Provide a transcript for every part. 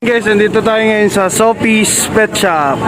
Guys, nandito tayo ngayon sa Sophie's Pet Shop.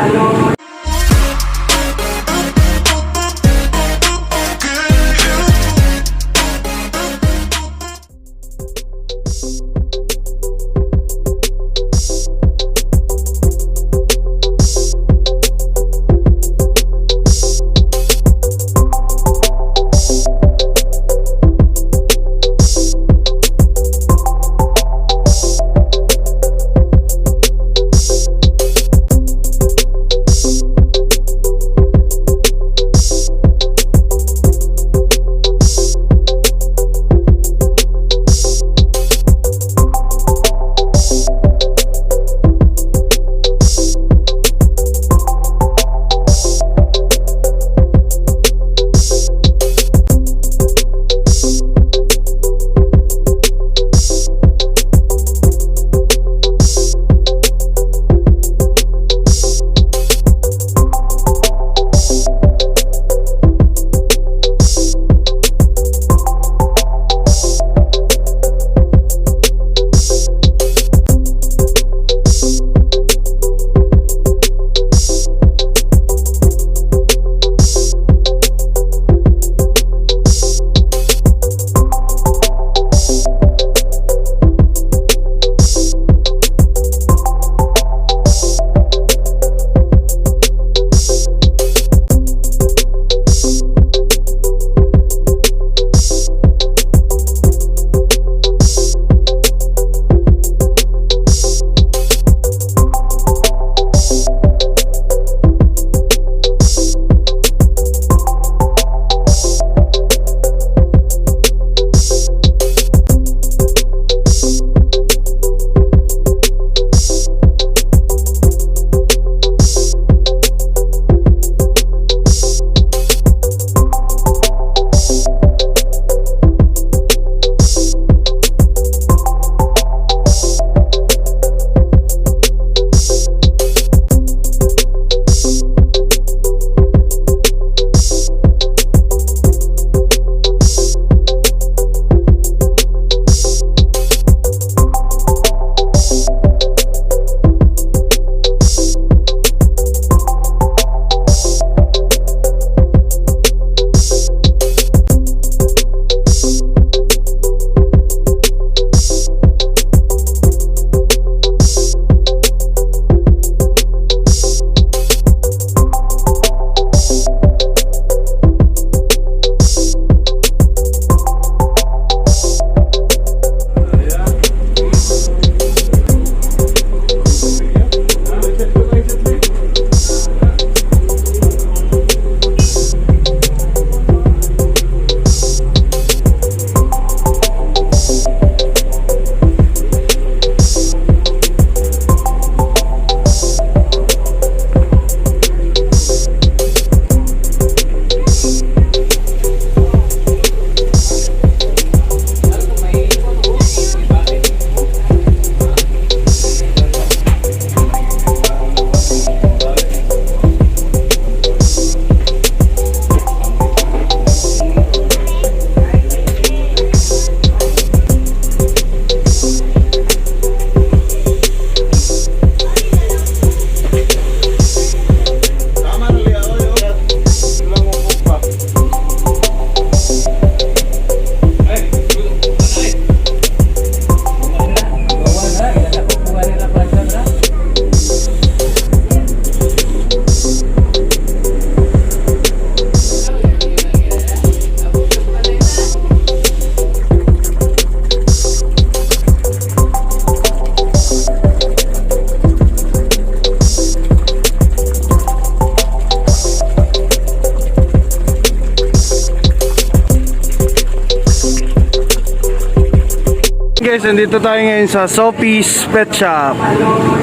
Guys, nandito tayo ngayon sa Sophie's Pet Shop.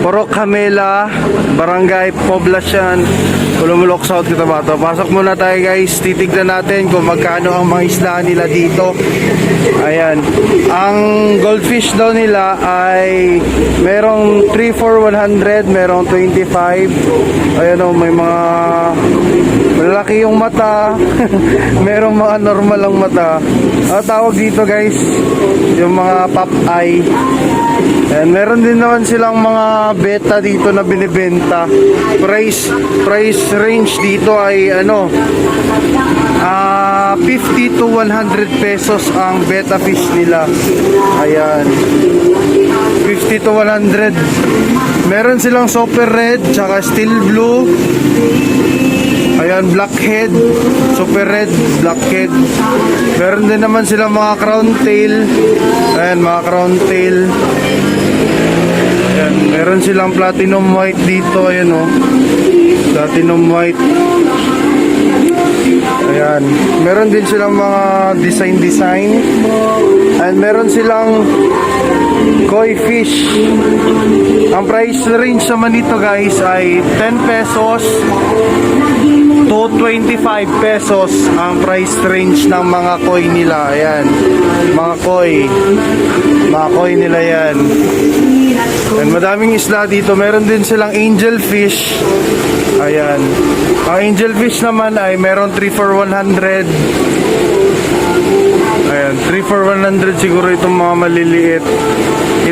Purok Camela, Barangay Poblacion, Pulumulok South Cotabato. Pasok muna tayo guys, titignan natin kung magkano ang mga isda nila dito. Ayan. Ang goldfish daw nila ay merong 3 for 100, merong 25. Ayan o, may mga malaki yung mata. merong mga normal ang mata. Ang tawag dito guys, yung mga pop eye. And meron din naman silang mga beta dito na binibenta. Price price range dito ay ano ah 50 to 100 pesos ang beta fish nila. Ayan. 50 to 100. Meron silang super red, tsaka steel blue. Ayan, blackhead, super red, blackhead. Meron din naman silang mga crown tail. Ayan, mga crown tail. Ayan, meron silang platinum white dito. Ayan o. Platinum white. Ayan. Meron din silang mga design-design. And meron silang koi fish. Ang price range naman nito guys ay 10 pesos to 25 pesos ang price range ng mga koi nila. Ayan. Mga koi. Mga koi nila yan. And madaming isla dito. Meron din silang angel fish. Ayan. Ang angel fish naman ay meron 3 for 100. Ayan, 3 for 100 siguro itong mga maliliit.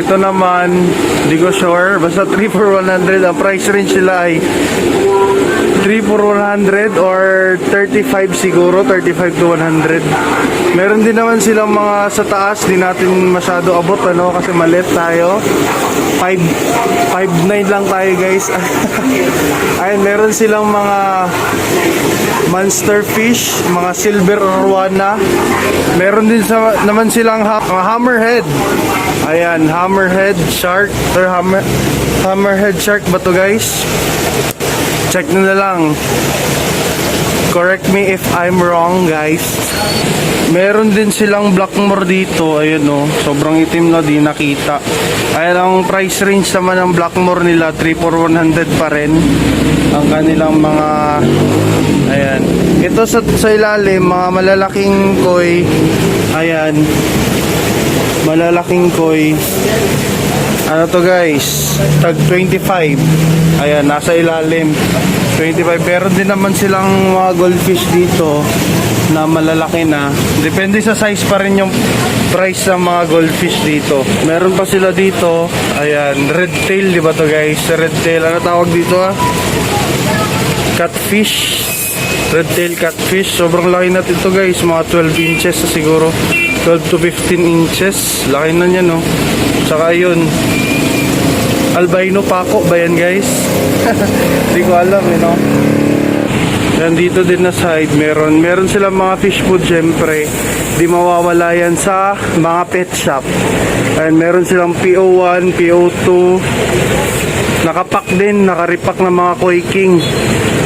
Ito naman, di ko sure. Basta 3 for 100. Ang price range nila ay 3 for 100 or 35 siguro, 35 to 100. Meron din naman silang mga sa taas, di natin masyado abot ano kasi maliit tayo. 5 5'9 lang tayo guys. Ayun, meron silang mga monster fish, mga silver arowana. Meron din sa, naman silang ha- mga hammerhead. Ayan, hammerhead shark. Or hammer, hammerhead shark ba to guys? Check nyo na lang. Correct me if I'm wrong, guys. Meron din silang Blackmore dito. Ayun, no. Sobrang itim na, di nakita. Ayan, ang price range naman ng Blackmore nila, 3 for 100 pa rin. Ang kanilang mga... Ayan. Ito sa, sa ilalim, mga malalaking koi. Ayan. Malalaking koi. Ano to guys? Tag 25. Ayan, nasa ilalim. 25. Pero din naman silang mga goldfish dito na malalaki na. Depende sa size pa rin yung price ng mga goldfish dito. Meron pa sila dito. Ayan, red tail, di ba to guys? Red tail. Ano tawag dito ah? Catfish. Red tail catfish. Sobrang laki na ito guys. Mga 12 inches siguro. 12 to 15 inches. Laki na niya no. Saka yun. Albino pako ba yan guys? Hindi ko alam eh no. Yan dito din na side, meron meron silang mga fish food syempre. Di mawawala yan sa mga pet shop. And meron silang PO1, PO2. Nakapak din, nakaripak ng mga koi king.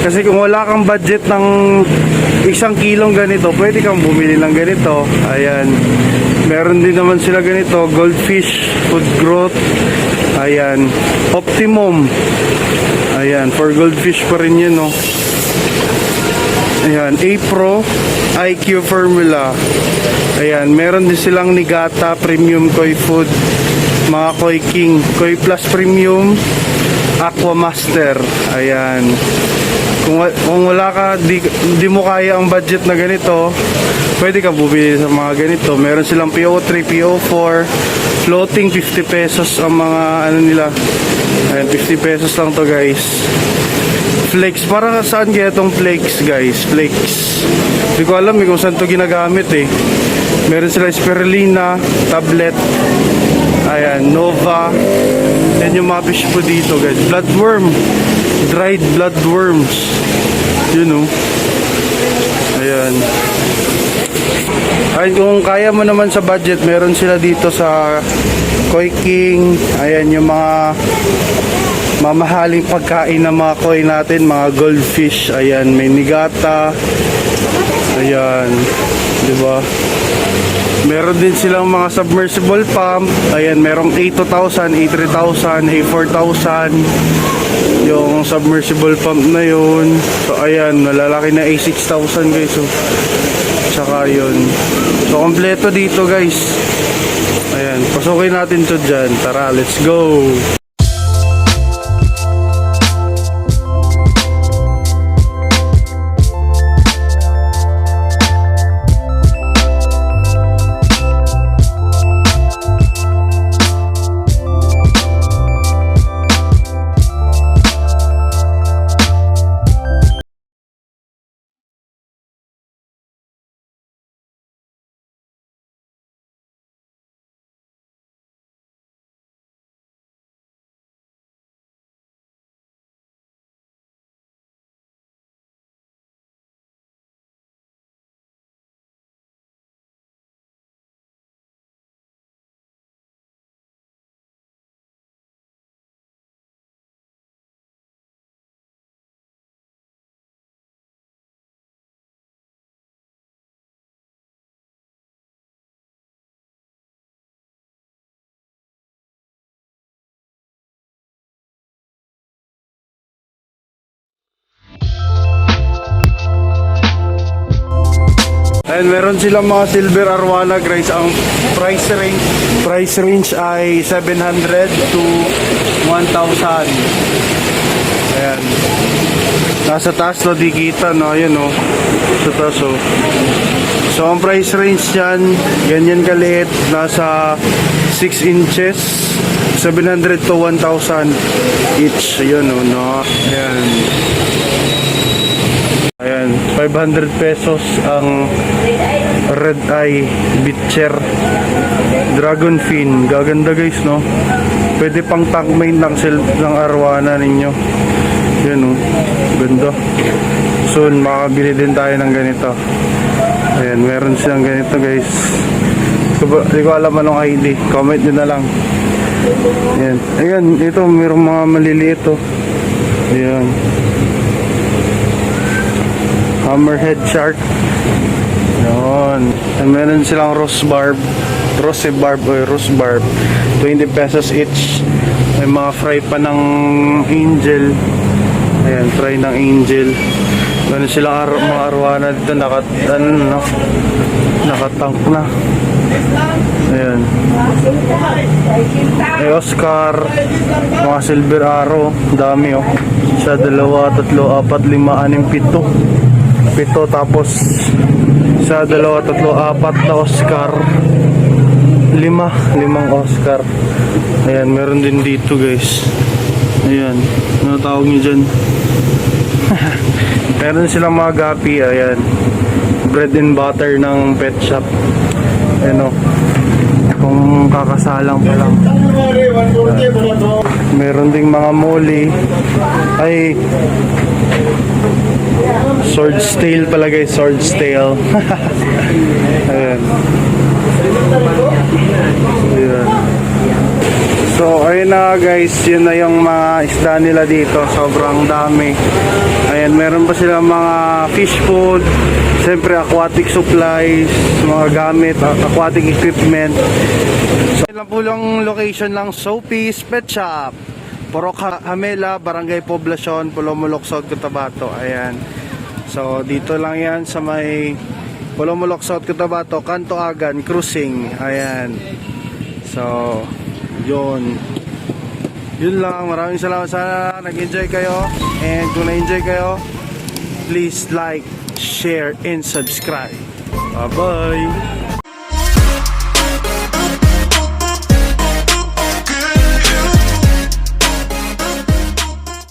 Kasi kung wala kang budget ng isang kilong ganito, pwede kang bumili ng ganito. Ayan. Meron din naman sila ganito, goldfish, food growth. Ayan. Optimum. Ayan, for goldfish pa rin yun, no. Ayan, A-Pro IQ Formula. Ayan, meron din silang Nigata Premium Koi Food. Mga Koi King. Koi Plus Premium. Aqua Master. Ayan. Kung, kung wala ka, di, di mo kaya ang budget na ganito, pwede ka bumili sa mga ganito. Meron silang PO3, PO4, floating 50 pesos ang mga ano nila. Ayan, 50 pesos lang to guys. Flakes, para saan kaya itong flakes guys? Flakes. Hindi ko alam eh kung saan to ginagamit eh. Meron sila spirulina, tablet, ayan, Nova. Yan yung mga fish po dito guys. Bloodworm. Dried bloodworms. Yun oh. Ayan. Ay, kung kaya mo naman sa budget, meron sila dito sa Koi King. Ayan yung mga mamahaling pagkain ng mga koi natin, mga goldfish. Ayan, may nigata. Ayan, di ba? Meron din silang mga submersible pump. Ayan, merong A2000, A3000, A4000. Yung submersible pump na yun. So, ayan, malalaki na A6000 guys. So, tsaka yun. So, kompleto dito guys. Ayan, pasukin natin to dyan. Tara, let's go! And meron silang mga silver arwana guys. Ang price range price range ay 700 to 1,000. Ayan. Nasa taas no, di kita no. Ayan no. Sa taas oh. So ang price range niyan, ganyan kaliit, nasa 6 inches, 700 to 1,000 each. Ayun oh, no. Ayan. Ayan, 500 pesos ang red eye bitcher dragon fin. Gaganda guys, no? Pwede pang tank main sil ng arwana ninyo. Yan oh, ganda. Soon makabili din tayo ng ganito. Ayan, meron silang ganito guys. Hindi ko alam anong ID. Comment nyo na lang. Ayan. Ayan, ito mayroong mga maliliit oh. Ayan. Hammerhead shark. Yun. And meron silang rose barb. Rose barb o rose barb. 20 pesos each. May mga fry pa ng angel. Ayan, fry ng angel. Meron silang ar mga arwana dito. Nakat, ano, no? Nakatank na. Ayan. May Oscar. Mga silver arrow. Dami oh. Isa, dalawa, tatlo, apat, lima, anim, pito pito tapos sa dalawa, tatlo, apat na Oscar. Lima, limang Oscar. Ayan, meron din dito guys. Ayan, ano tawag nyo dyan? Meron silang mga gapi, ayan. Bread and butter ng pet shop. Ayan o kung kakasalang pa lang. Meron ding mga moli. Ay Sword's tail pala guys, sword's tail. Ayan. Ayan. So, ayun na guys, yun na yung mga isda nila dito. Sobrang dami. Ayan, meron pa sila mga fish food, siyempre aquatic supplies, mga gamit, aquatic equipment. So, lang po yung location ng Sophie's Pet Shop. Porok Ha- Hamela, Barangay Poblacion, Pulomulok, South Cotabato. Ayan. So, dito lang yan sa may Pulomulok, South Cotabato, Kanto Agan, Cruising. Ayan. So, yun. Yun lang. Maraming salamat. Sana nag-enjoy kayo. And kung na-enjoy kayo, please like, share, and subscribe. Bye-bye!